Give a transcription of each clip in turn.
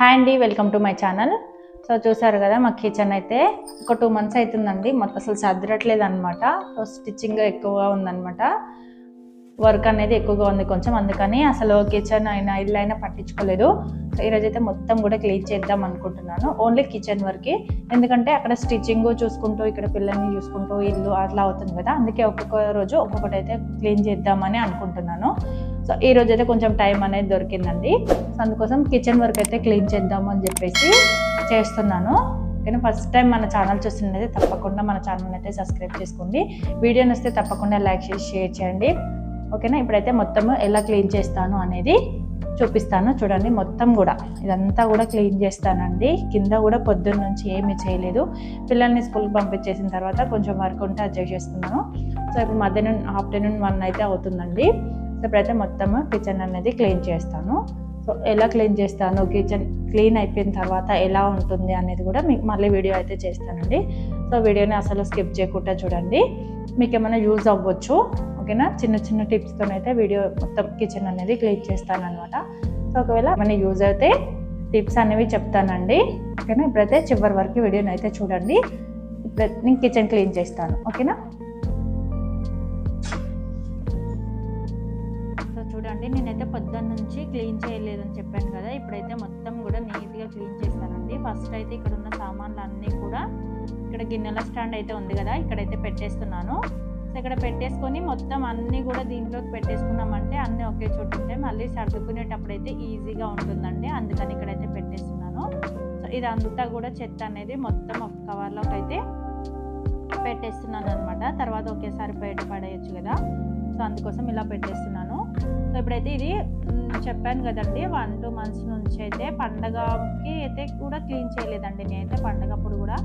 Hi అండి welcome to my channel. So చూసారు కదా మా కిచెన్ అయితే ఒక టూ మంత్స్ అవుతుందండి. మొత్తం అసలు సర్దరట్లేదు అనమాట సో స్టిచ్చింగ్ ఎక్కువగా ఉందన్నమాట. వర్క్ అనేది ఎక్కువగా ఉంది కొంచెం అందుకని అసలు కిచెన్ అయినా ఇల్లు అయినా పట్టించుకోలేదు. సో ఈరోజు అయితే మొత్తం కూడా క్లీన్ చేద్దాం అనుకుంటున్నాను. ఓన్లీ కిచెన్ వరకే. ఎందుకంటే అక్కడ స్టిచ్చింగ్ చూసుకుంటూ ఇక్కడ పిల్లల్ని చూసుకుంటూ ఇల్లు అట్లా అవుతుంది కదా. అందుకే ఒక్కొక్క రోజు ఒక్కొక్కటి అయితే క్లీన్ చేద్దామని అనుకుంటున్నాను. సో ఈ రోజు అయితే కొంచెం టైం అనేది దొరికిందండి. సో అందుకోసం కిచెన్ వర్క్ అయితే క్లీన్ చేద్దాము అని చెప్పేసి చేస్తున్నాను. ఓకేనా? ఫస్ట్ టైం మన ఛానల్ చూస్తున్నదైతే తప్పకుండా మన ఛానల్ అయితే సబ్స్క్రైబ్ చేసుకోండి. వీడియో నచ్చితే తప్పకుండా లైక్ చేసి షేర్ చేయండి. ఓకేనా? ఇప్పుడైతే మొత్తం ఎలా క్లీన్ చేస్తాను అనేది చూపిస్తాను. చూడండి మొత్తం కూడా ఇదంతా కూడా క్లీన్ చేస్తానండి. కింద కూడా పొద్దున్న నుంచి ఏమీ చేయలేదు. పిల్లల్ని స్కూల్కి పంపించేసిన తర్వాత కొంచెం వర్క్ ఉంటే అడ్జస్ట్ చేసుకున్నాను సో ఇప్పుడు మధ్యాహ్నం ఆఫ్టర్నూన్ వన్ అయితే అవుతుందండి. సో ఇప్పుడైతే మొత్తం కిచెన్ అనేది క్లీన్ చేస్తాను. సో ఎలా క్లీన్ చేస్తాను కిచెన్ క్లీన్ అయిపోయిన తర్వాత ఎలా ఉంటుంది అనేది కూడా మీకు మళ్ళీ వీడియో అయితే చేస్తానండి. సో వీడియోని అసలు స్కిప్ చేయకుండా చూడండి. మీకు ఏమైనా యూజ్ అవ్వచ్చు ఓకేనా? చిన్న చిన్న టిప్స్తో అయితే వీడియో మొత్తం కిచెన్ అనేది క్లీన్ చేస్తాను అనమాట సో ఒకవేళ ఏమైనా యూజ్ అయితే టిప్స్ అనేవి చెప్తానండి. ఓకేనా? ఇప్పుడైతే చివరి వరకు వీడియోని అయితే చూడండి. ఇప్పుడు నేను కిచెన్ క్లీన్ చేస్తాను ఓకేనా? పొద్దున్న నుంచి క్లీన్ చేయలేదని చెప్పాను కదా ఇప్పుడైతే మొత్తం కూడా నీట్గా క్లీన్ చేస్తానండి ఫస్ట్ అయితే ఇక్కడ ఉన్న సామాన్లు అన్నీ కూడా ఇక్కడ గిన్నెల స్టాండ్ అయితే ఉంది కదా ఇక్కడైతే పెట్టేస్తున్నాను. సో ఇక్కడ పెట్టేసుకొని మొత్తం అన్నీ కూడా దీంట్లోకి పెట్టేసుకున్నామంటే అన్నీ ఒకే చోటు ఉంటాయి. మళ్ళీ సర్దుకునేటప్పుడు అయితే ఈజీగా ఉంటుందండి అందుకని ఇక్కడైతే పెట్టేస్తున్నాను. సో ఇదంతా కూడా చెత్త అనేది మొత్తం ఒక కవర్లోకి అయితే పెట్టేస్తున్నాను అనమాట తర్వాత ఒకేసారి బయట పడేయచ్చు కదా. సో అందుకోసం ఇలా పెట్టేస్తున్నాను. సో ఇప్పుడైతే ఇది చెప్పాను కదండి వన్ టూ మంత్స్ నుంచి అయితే పండగకి అయితే కూడా క్లీన్ చేయలేదండి నేనైతే పండగ అప్పుడు కూడా.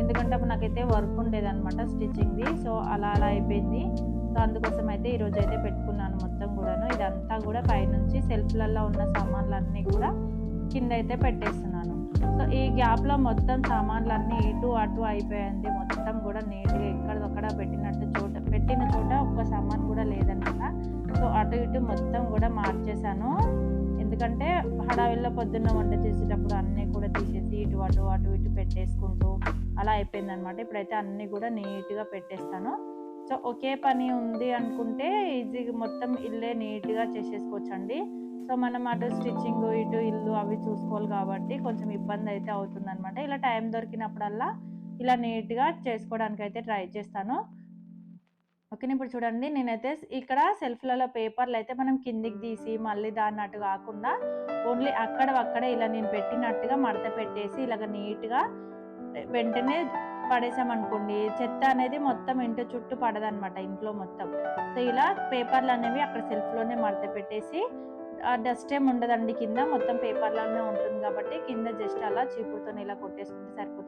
ఎందుకంటే అప్పుడు నాకైతే వర్క్ ఉండేదన్నమాట స్టిచ్చింగ్ది. సో అలా అలా అయిపోయింది. సో అందుకోసం అయితే ఈరోజు అయితే పెట్టుకున్నాను మొత్తం కూడాను. ఇదంతా కూడా పైనుంచి సెల్ఫ్లలో ఉన్న సామాన్లన్నీ కూడా కింద అయితే పెట్టేస్తున్నాను. సో ఈ గ్యాప్లో మొత్తం సామాన్లన్నీ ఇటు అటు అయిపోయింది. మొత్తం కూడా నీట్గా ఎక్కడదొక్కడ పెట్టినట్టు చోట పెట్టిన చోట ఒక్క సామాన్ కూడా లేదు సో అటు ఇటు మొత్తం కూడా మార్చేశాను. ఎందుకంటే హడావిల్లో పొద్దున్న వంట చేసేటప్పుడు అన్నీ కూడా తీసేసి ఇటు అటు అటు ఇటు పెట్టేసుకుంటూ అలా అయిపోయింది అనమాట ఇప్పుడైతే అన్నీ కూడా నీట్గా పెట్టేస్తాను. సో ఒకే పని ఉంది అనుకుంటే ఈజీగా మొత్తం ఇల్లే నీట్గా చేసేసుకోవచ్చండి. సో మనం అటు స్టిచ్చింగ్ ఇటు ఇల్లు అవి చూసుకోవాలి కాబట్టి కొంచెం ఇబ్బంది అయితే అవుతుంది అనమాట ఇలా టైం దొరికినప్పుడల్లా ఇలా నీట్గా చేసుకోవడానికి అయితే ట్రై చేస్తాను. ఓకే ఇప్పుడు చూడండి. నేనైతే ఇక్కడ సెల్ఫ్లలో పేపర్లు అయితే మనం కిందికి తీసి మళ్ళీ దాన్ని అటు కాకుండా ఓన్లీ అక్కడ అక్కడే ఇలా నేను పెట్టినట్టుగా మడత పెట్టేసి ఇలాగ నీట్గా వెంటనే పడేసామనుకోండి చెత్త అనేది మొత్తం ఇంటి చుట్టూ పడదనమాట ఇంట్లో మొత్తం. సో ఇలా పేపర్లు అనేవి అక్కడ సెల్ఫ్లోనే మడత పెట్టేసి డస్ట్ ఏమి ఉండదండి కింద మొత్తం పేపర్లోనే ఉంటుంది కాబట్టి కింద జస్ట్ అలా చీపురుతో ఇలా కొట్టేసుకుంటే సరిపోతుంది.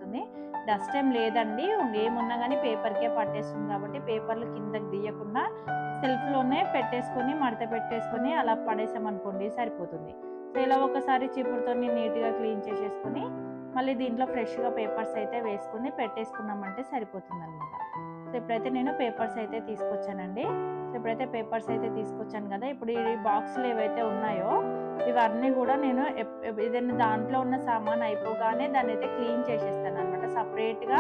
డస్ట్ ఏం లేదండి. ఏమున్నా కానీ పేపర్కే పట్టేస్తుంది కాబట్టి పేపర్లు కిందకి తీయకుండా సెల్ఫ్లోనే పెట్టేసుకొని మడత పెట్టేసుకొని అలా పడేసామనుకోండి సరిపోతుంది. సో ఇలా ఒకసారి చీపురుతో నీట్గా క్లీన్ చేసేసుకొని మళ్ళీ దీంట్లో ఫ్రెష్గా పేపర్స్ అయితే వేసుకొని పెట్టేసుకున్నామంటే సరిపోతుంది అనమాట సో ఇప్పుడైతే నేను పేపర్స్ అయితే తీసుకొచ్చానండి. సో ఇప్పుడైతే పేపర్స్ అయితే తీసుకొచ్చాను కదా ఇప్పుడు ఈ బాక్స్లు ఏవైతే ఉన్నాయో ఇవన్నీ కూడా నేను ఏదైనా దాంట్లో ఉన్న సామాన్ అయిపోగానే దాన్ని అయితే క్లీన్ చేసేస్తాను అనమాట సపరేట్గా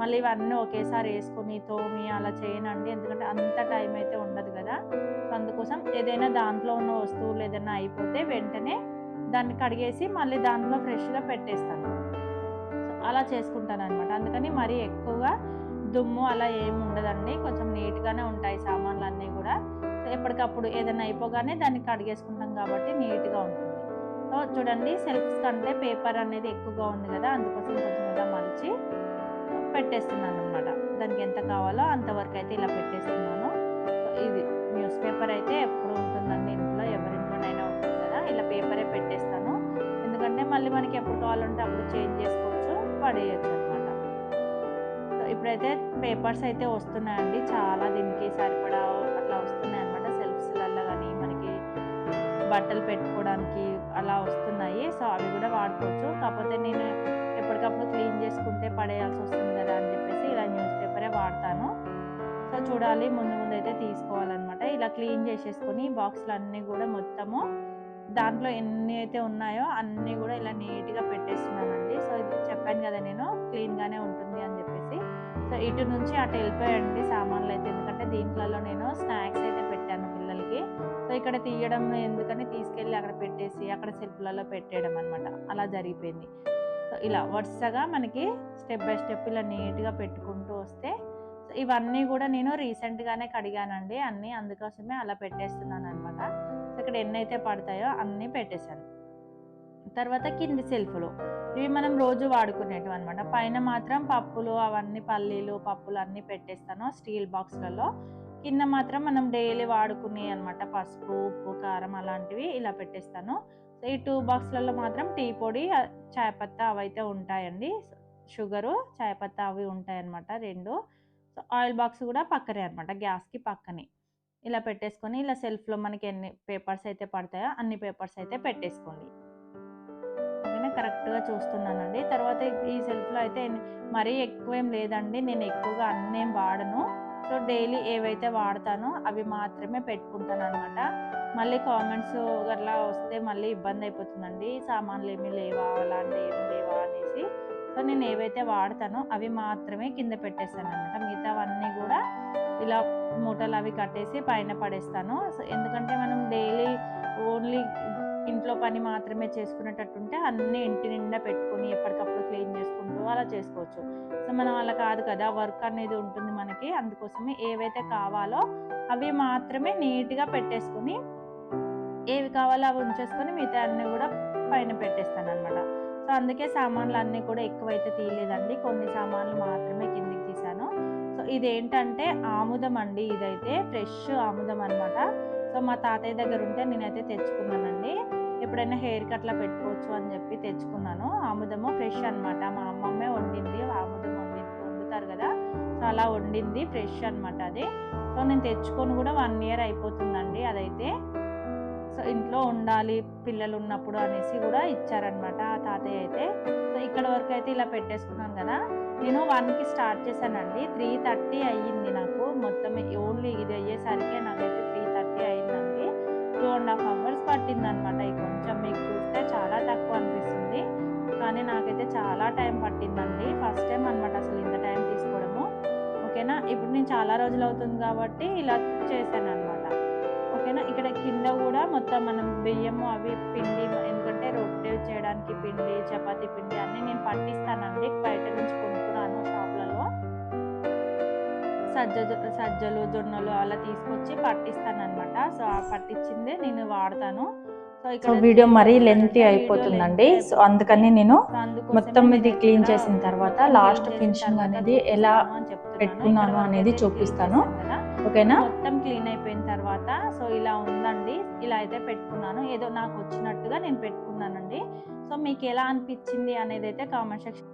మళ్ళీ ఇవన్నీ ఒకేసారి వేసుకొని తోమి అలా చేయనండి. ఎందుకంటే అంత టైం అయితే ఉండదు కదా. అందుకోసం ఏదైనా దాంట్లో ఉన్న వస్తువులు ఏదైనా అయిపోతే వెంటనే దాన్ని కడిగేసి మళ్ళీ దాంట్లో ఫ్రెష్గా పెట్టేస్తాను. అలా చేసుకుంటాను అనమాట అందుకని మరీ ఎక్కువగా దుమ్ము అలా ఏమి ఉండదండి. కొంచెం నీట్గానే ఉంటాయి సామాన్లు అన్నీ కూడా. ఎప్పటికప్పుడు ఏదైనా అయిపోగానే దాన్ని కడిగేసుకుంటాం కాబట్టి నీట్గా ఉంటుంది. సో చూడండి సెల్ఫ్స్ కంటే పేపర్ అనేది ఎక్కువగా ఉంది కదా అందుకోసం కొంచెం ఇలా మలిచి పెట్టేస్తున్నాను అనమాట దానికి ఎంత కావాలో అంతవరకు అయితే ఇలా పెట్టేస్తున్నాను. ఇది న్యూస్ పేపర్ అయితే ఎప్పుడు ఉంటుందండి ఇంట్లో ఎవరింట్లోనైనా ఉంటుంది కదా ఇలా పేపరే పెట్టేస్తాను. ఎందుకంటే మళ్ళీ మనకి ఎప్పుడు కావాలంటే అప్పుడు చేంజ్ చేసుకోవచ్చు పడేయచ్చు అనమాట ఇప్పుడైతే పేపర్స్ అయితే వస్తున్నాయండి చాలా దీనికి సరిపడా బట్టలు పెట్టుకోవడానికి అలా వస్తున్నాయి. సో అవి కూడా వాడుకోవచ్చు. కాకపోతే నేను ఎప్పటికప్పుడు క్లీన్ చేసుకుంటే పడేయాల్సి వస్తుంది కదా అని చెప్పేసి ఇలా న్యూస్ పేపరే వాడతాను. సో చూడాలి. ముందు ముందు అయితే తీసుకోవాలన్నమాట. ఇలా క్లీన్ చేసేసుకొని బాక్స్లు అన్నీ కూడా మొత్తము దాంట్లో ఎన్ని అయితే ఉన్నాయో అన్నీ కూడా ఇలా నీట్గా పెట్టేస్తున్నానండి. సో ఇది చెప్పండి కదా నేను క్లీన్గానే ఉంటుంది అని చెప్పేసి. సో ఇటు నుంచి అటు వెళ్ళిపోయండి సామాన్లు అయితే ఎందుకంటే దీంట్లో నేను స్నాక్స్ అయితే పెట్టాను పిల్లలకి. ఇక్కడ తీయడం ఎందుకని తీసుకెళ్ళి అక్కడ పెట్టేసి అక్కడ సెల్ఫ్లలో పెట్టేయడం అనమాట అలా జరిగిపోయింది. సో ఇలా వరుసగా మనకి స్టెప్ బై స్టెప్ ఇలా నీట్గా పెట్టుకుంటూ వస్తే ఇవన్నీ కూడా నేను రీసెంట్గానే కడిగానండి. అన్నీ అందుకోసమే అలా పెట్టేస్తున్నాను అనమాట సో ఇక్కడ ఎన్ని అయితే పడతాయో అన్నీ పెట్టేశాను. తర్వాత కింది సెల్ఫ్లో. ఇవి మనం రోజు వాడుకునేటివి అనమాట పైన మాత్రం పప్పులు అవన్నీ పల్లీలు పప్పులు అన్నీ పెట్టేస్తాను స్టీల్ బాక్స్లలో. కింద మాత్రం మనం డైలీ వాడుకునే అనమాట పసుపు ఉప్పు కారం అలాంటివి ఇలా పెట్టేస్తాను. సో ఈ టూ బాక్స్లలో మాత్రం టీ పొడి చాయపత్తా అవైతే ఉంటాయండి. షుగరు చాయ్ పత్తా అవి ఉంటాయన్నమాట రెండు. సో ఆయిల్ బాక్స్ కూడా పక్కనే అనమాట గ్యాస్కి పక్కనే. ఇలా పెట్టేసుకొని ఇలా సెల్ఫ్లో మనకి ఎన్ని పేపర్స్ అయితే పడతాయో అన్ని పేపర్స్ అయితే పెట్టేసుకోండి. ఓకేనా? కరెక్ట్గా చూస్తున్నానండి. తర్వాత ఈ సెల్ఫ్లో అయితే మరీ ఎక్కువ ఏం లేదండి. నేను ఎక్కువగా అన్నేం వాడను. సో డైలీ ఏవైతే వాడతానో అవి మాత్రమే పెట్టుకుంటాను అనమాట మళ్ళీ కామెంట్స్ అట్లా వస్తే మళ్ళీ ఇబ్బంది అయిపోతుందండి సామాన్లు ఏమీ లేవా? అలాంటి ఏమి లేవా అనేసి. సో నేను ఏవైతే వాడతానో అవి మాత్రమే కింద పెట్టేస్తాను అనమాట మిగతావన్నీ కూడా ఇలా మూటలు అవి కట్టేసి పైన పడేస్తాను. ఎందుకంటే మనం డైలీ ఓన్లీ ఇంట్లో పని మాత్రమే చేసుకునేటట్టుంటే అన్నీ ఇంటి నిండా పెట్టుకొని ఎప్పటికప్పుడు క్లీన్ చేసుకుంటూ అలా చేసుకోవచ్చు. సో మనం అలా కాదు కదా వర్క్ అనేది ఉంటుంది మనకి. అందుకోసమే ఏవైతే కావాలో అవి మాత్రమే నీట్గా పెట్టేసుకొని ఏవి కావాలో అవి ఉంచేసుకొని మిగతా అన్నీ కూడా పైన పెట్టేస్తాను అనమాట సో అందుకే సామాన్లు అన్నీ కూడా ఎక్కువైతే తీయలేదండి. కొన్ని సామాన్లు మాత్రమే కిందికి తీసాను సో ఇదేంటంటే ఆముదం అండి. ఇదైతే ఫ్రెష్ ఆముదం అనమాట సో మా తాతయ్య దగ్గర ఉంటే నేనైతే తెచ్చుకున్నానండి. ఎప్పుడైనా హెయిర్ కట్లా పెట్టుకోవచ్చు అని చెప్పి తెచ్చుకున్నాను. ఆముదము ఫ్రెష్ అనమాట మా అమ్మమ్మే వండింది ఆముదం వండి వండుతారు కదా. సో అలా వండింది ఫ్రెష్ అనమాట అది. సో నేను తెచ్చుకొని కూడా వన్ ఇయర్ అయిపోతుందండి అదైతే. సో ఇంట్లో ఉండాలి పిల్లలు ఉన్నప్పుడు అనేసి కూడా ఇచ్చారనమాట ఆ తాతయ్య అయితే. సో ఇక్కడ వరకు అయితే ఇలా పెట్టేసుకున్నాను కదా. నేను వన్కి స్టార్ట్ చేశానండి. త్రీ థర్టీ అయ్యింది నాకు. మొత్తం ఓన్లీ ఇది అయ్యేసరికి నాకైతే టూ అండ్ హాఫ్ అవర్స్ పట్టింది అనమాట ఇది కొంచెం మీకు చూస్తే చాలా తక్కువ అనిపిస్తుంది. కానీ నాకైతే చాలా టైం పట్టిందండి. ఫస్ట్ టైం అనమాట అసలు ఇంత టైం తీసుకోవడము. ఓకేనా? ఇప్పుడు నేను చాలా రోజులు అవుతుంది కాబట్టి ఇలా చేశాను అనమాట ఓకేనా? ఇక్కడ కింద కూడా మొత్తం మనం బియ్యము అవి పిండి ఎందుకంటే రొట్టె చేయడానికి పిండి చపాతీ పిండి అన్నీ నేను పట్టిస్తానండి. బయట నుంచి కొనుక్కున్నాను షాప్లలో. సజ్జ సజ్జలు జొన్నలు అలా తీసుకొచ్చి పట్టిస్తాను అనమాట సో ఆ పట్టించిందే నేను వాడతాను. సో వీడియో మరీ లెంతీ అయిపోతుందండి. సో అందుకని నేను మొత్తం ఇది క్లీన్ చేసిన తర్వాత లాస్ట్ ఫినిషింగ్ అనేది ఎలా. పెట్టుకున్నాను అనేది చూపిస్తాను. ఓకేనా? మొత్తం క్లీన్ అయిపోయిన తర్వాత సో ఇలా ఉందండి. ఇలా అయితే పెట్టుకున్నాను. ఏదో నాకు వచ్చినట్టుగా నేను పెట్టుకున్నానండి. సో మీకు ఎలా అనిపించింది అనేది అయితే కామెంట్ సెక్షన్